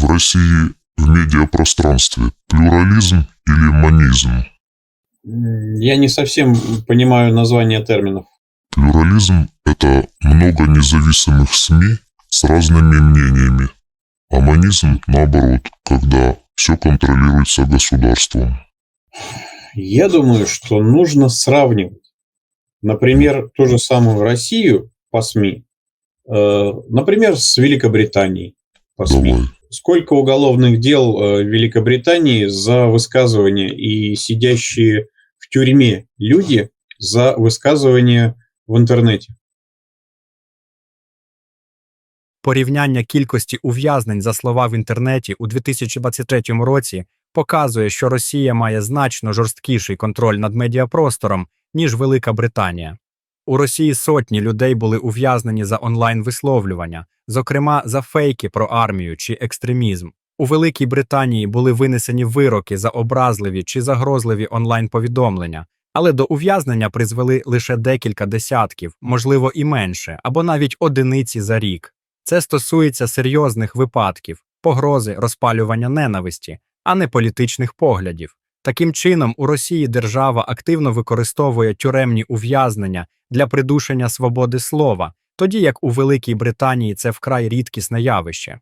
в России в медиапространстве? Плюрализм или манизм? М, Я не совсем понимаю название терминов. Плюрализм – это много независимых СМИ с разными мнениями. А манизм, наоборот, когда все контролируется государством. Я думаю, что нужно сравнивать. Например, ту же самую Россию по СМИ, э, например, с Великобританией по СМИ. Давай. Сколько уголовных дел э, в Великобритании за высказывания и сидящие в тюрьме люди за высказывания в интернете? Порівняння кількості ув'язнень за слова в інтернеті у 2023 році показує, що Росія має значно жорсткіший контроль над медіапростором, ніж Велика Британія. У Росії сотні людей були ув'язнені за онлайн-висловлювання, зокрема за фейки про армію чи екстремізм. У Великій Британії були винесені вироки за образливі чи загрозливі онлайн-повідомлення, але до ув'язнення призвели лише декілька десятків, можливо, і менше, або навіть одиниці за рік. Це стосується серйозних випадків, погрози розпалювання ненависті, а не політичних поглядів. Таким чином, у Росії держава активно використовує тюремні ув'язнення для придушення свободи слова, тоді як у Великій Британії це вкрай рідкісне явище.